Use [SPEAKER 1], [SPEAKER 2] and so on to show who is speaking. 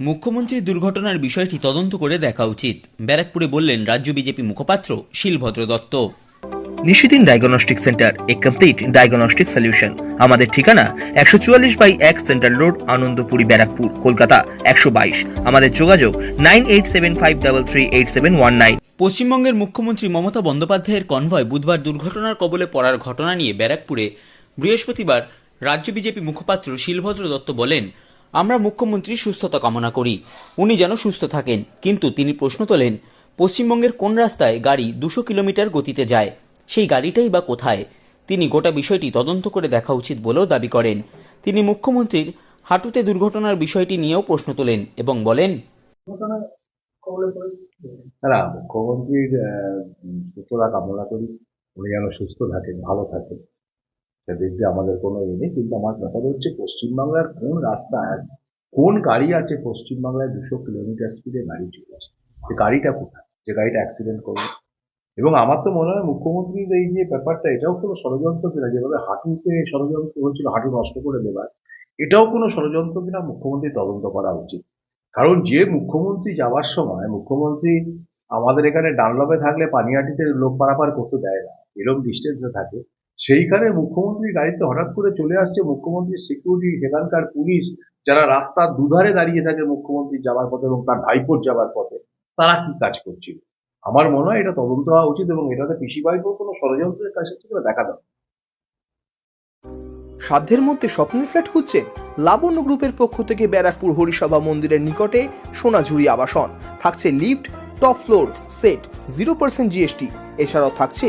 [SPEAKER 1] মুখ্যমন্ত্রীর দুর্ঘটনার বিষয়টি তদন্ত করে দেখা উচিত। ব্যারাকপুরে বললেন রাজ্য বিজেপি মুখপাত্র শিলভদ্র দত্ত।
[SPEAKER 2] নিশিদিন ডায়াগনস্টিক সেন্টার এ কমপ্লিট ডায়াগনস্টিক সলিউশন আমাদের ঠিকানা একশো চুয়াল্লিশ বাই এক সেন্ট্রাল রোড আনন্দপুরি ব্যারাকপুর কলকাতা একশো বাইশ। আমাদের যোগাযোগ nine eight seven five double three eight seven one nine.
[SPEAKER 1] পশ্চিমবঙ্গের মুখ্যমন্ত্রী মমতা বন্দ্যোপাধ্যায়ের কনভয় বুধবার দুর্ঘটনার কবলে পড়ার ঘটনা নিয়ে ব্যারাকপুরে বৃহস্পতিবার রাজ্য বিজেপি মুখপাত্র শিলভদ্র দত্ত বলেন আমরা মুখ্যমন্ত্রীর সুস্থতা কামনা করি। উনি যেন সুস্থ থাকেন। কিন্তু তিনি প্রশ্ন তোলেন, পশ্চিমবঙ্গের কোন রাস্তায় গাড়ি দুশো কিলোমিটার গতিতে যায়? সেই গাড়িটাই বা কোথায়? তিনি গোটা বিষয়টি তদন্ত করে দেখা উচিত বলেও দাবি করেন। তিনি মুখ্যমন্ত্রীর হাঁটুতে দুর্ঘটনার বিষয়টি নিয়েও প্রশ্ন তোলেন এবং বলেন
[SPEAKER 3] মুখ্যমন্ত্রীর সুস্থতা কামনা করি। উনি যেন সুস্থ থাকেন, ভালো থাকেন। সেদিক দিয়ে আমাদের কোনো ইয়ে নেই, কিন্তু আমার ব্যাপার হচ্ছে পশ্চিমবাংলার কোন রাস্তায়, কোন গাড়ি আছে পশ্চিমবাংলায় দুশো কিলোমিটার স্পিডে গাড়ি চলেছে যে গাড়িটা কোথায়? যে গাড়িটা অ্যাক্সিডেন্ট করবে এবং আমার তো মনে হয় মুখ্যমন্ত্রীর এই যে ব্যাপারটা, এটাও কোনো ষড়যন্ত্র কিনা? যেভাবে হাঁটুতে ষড়যন্ত্র হচ্ছিল, হাঁটু নষ্ট করে দেবার, এটাও কোনো ষড়যন্ত্র কিনা মুখ্যমন্ত্রী তদন্ত করা উচিত? কারণ যে মুখ্যমন্ত্রী যাওয়ার সময়, মুখ্যমন্ত্রী আমাদের এখানে ডানলবে থাকলে পানিহাটিতে লোক পারাপার করতে দেয় না এরকম ডিস্টেন্সে থাকে। সেইখানে মুখ্যমন্ত্রী গাড়িতে হঠাৎ করে চলে আসছে মুখ্যমন্ত্রীর সিকিউরিটি সেখানকার পুলিশ, যারা রাস্তার দুধারে দাঁড়িয়ে থাকে মুখ্যমন্ত্রী যাওয়ার পথে এবং তার ভাইপোর যাওয়ার পথে, তারা কি কাজ করছিল? আমার মনে হয় এটা তদন্ত হওয়া উচিত এবং এটাতে পিসি ভাইপোর কোনো ষড়যন্ত্রের কাছে ছিল দেখা দাও
[SPEAKER 2] সাধ্যের মধ্যে স্বপ্নের ফ্ল্যাট খুঁজছেন লাবণ্য গ্রুপের পক্ষ থেকে ব্যারাকপুর হরিসভা মন্দিরের নিকটে সোনাঝুরি আবাসন। থাকছে lift, top floor, set zero percent GST এছাড়াও থাকছে